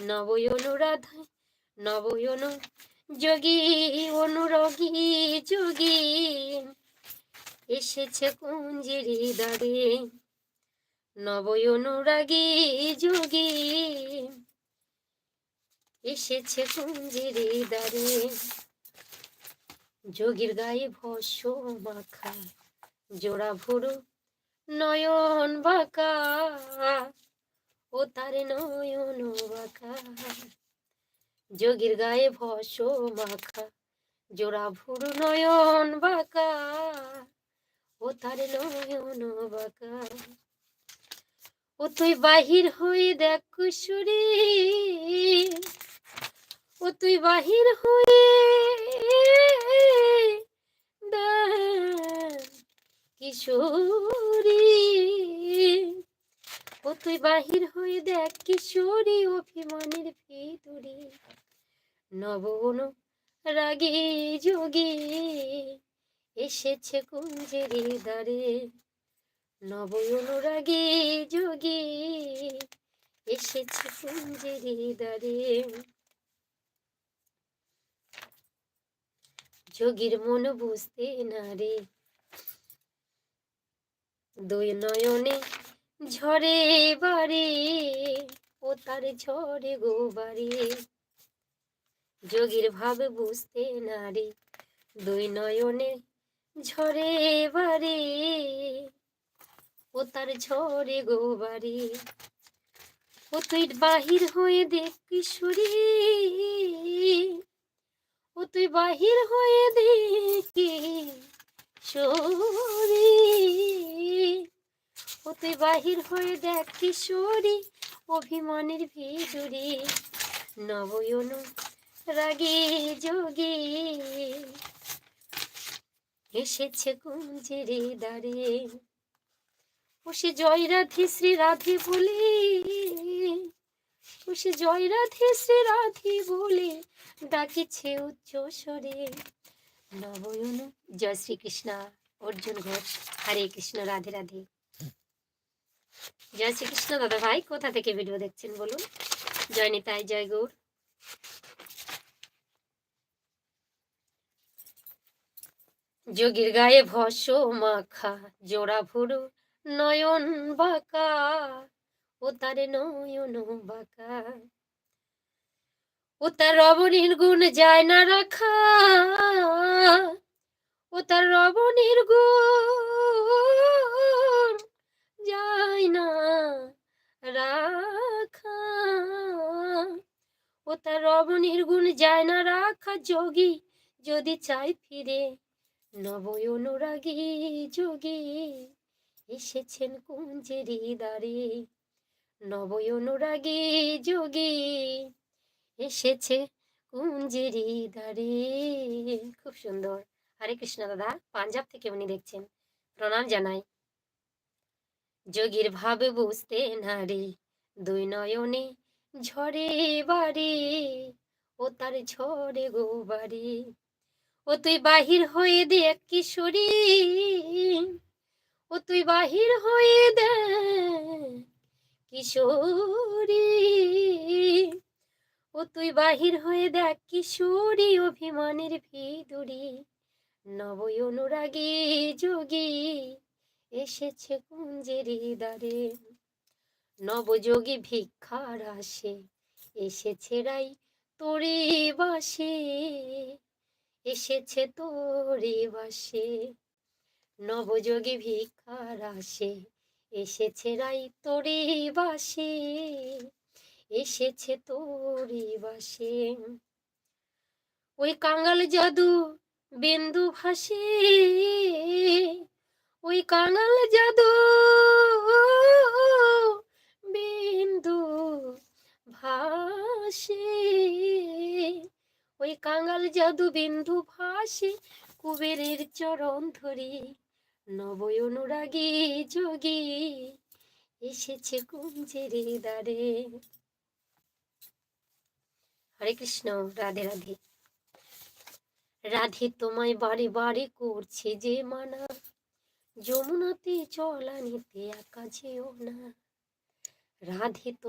নবয়নু রাধায় নবয়নু যোগী, অনুরগী যোগী। এসেছে কুঞ্জেরি দাঁড়ে নবয়নুরাগী যোগী। এসেছে কুঞ্জেরি দাঁড়ে যোগীর গায়ে ভস্য মাখা, জোড়া ভুরু, নয়ন বাঁকা। ও তার নয়ন বাঁকা যোগীর গায়ে ভস্য মাখা জোড়া ভুরু নয়ন বাঁকা ও তার নয়ন বাঁকা ও তুই বাহির হয়ে দেখ কুসুরি ও তুই বাহির হয়ে কিশোরী ও তুই বাহির হয়ে দেখ কিশোরী অভিমানের ভিতরে। নবন রাগে যোগী এসেছে কুঞ্জেরি দ্বারে। নব অনুরাগে যোগী এসেছে কুঞ্জেরি দ্বারে। যোগীর মন বুঝতে না রে। দুই নয়নে ঝরে বাড়ি, ও তার ঝরে গো বাড়ি। যোগীর ভাবে বুঝতে না রে, দুই নয়নে ঝরে বাড়ি। ও তার ঝরে গো বাড়ি। ও তুই বাহির হয়ে দেখ কিশোরী ও তুই বাহির হয়ে দেখি তুই বাহির হয়ে দেখ কিশোরী, অভিমানের ভিজুরি নবয়ন রাগে যোগে এসেছে কুঞ্জেরে দাঁড়িয়ে ও সে জয় রাধে শ্রী রাধে বলে, ও সে জয় রাধে শ্রী রাধে বলে ডাকিছে উচ্চ স্বরে। নবয়ন, জয় শ্রীকৃষ্ণ, অর্জুন ঘোষ, হরে কৃষ্ণ, রাধে রাধে। জয় শ্রীকৃষ্ণ, দাদা ভাই, কোথা থেকে ভিডিও দেখছেন বলুন? জয় নিতাই, জয় গৌর। যোগীর গায়ে ভস মাখা, জোড়া ভুরু নয়ন বাঁকা ও তারে নয়ন বাঁকা। ও তার রবণীর গুণ যায় না রাখা ও তার রবণীর গুণ যায় না, রাখা। ও তার রবণীর গুণ যায় না, রাখা যোগী। যদি চাই ফিরে নবয় অনুরাগী যোগী। এসেছেন কুঞ্জেরি দ্বারে নবয় অনুরাগী যোগী। এসেছে কুঞ্জেরি দ্বারে। খুব সুন্দর। হরে কৃষ্ণ দাদা, পাঞ্জাব থেকে উনি দেখছেন। প্রণাম জানাই। যোগীর ভাবে বুঝতে না রে দুই নয়নে ঝরে বাড়ি ও তার ঝরে গো বাড়ি ও তুই বাহির হয়ে দেখ কিশোরী, ও তুই বাহির হয়ে দে কিশোরী। ও তুই বাহির হয়ে দেখ কিশোরী, অভিমানের ভিতরি নবয় অনুরাগী যোগী। এসেছে কুঞ্জেরি দ্বারে নবযোগী ভিক্ষার আসে, এসেছে রাই তোরে বাসে, এসেছে তোরে বাসে। নবযোগী ভিক্ষার আসে, এসেছে রাই তোরে বাসে, এসেছে তোরে বাসে। ওই কাঙ্গাল জাদু বিন্দু ভাসে ওই কাঙ্গাল জাদু বিন্দু ভাসে। ওই কাঙাল জাদু বিন্দু ভাসে, কুবেরের চরণ ধরি নবয় অনুরাগী যোগী এসেছে কুঞ্জেরি দ্বারে। হরে কৃষ্ণ, রাধে রাধে। রাধে তোমায় বারে বারে করছে যে মানা। যমুনাতে চলা নিতে একা যেও না। রাধে তো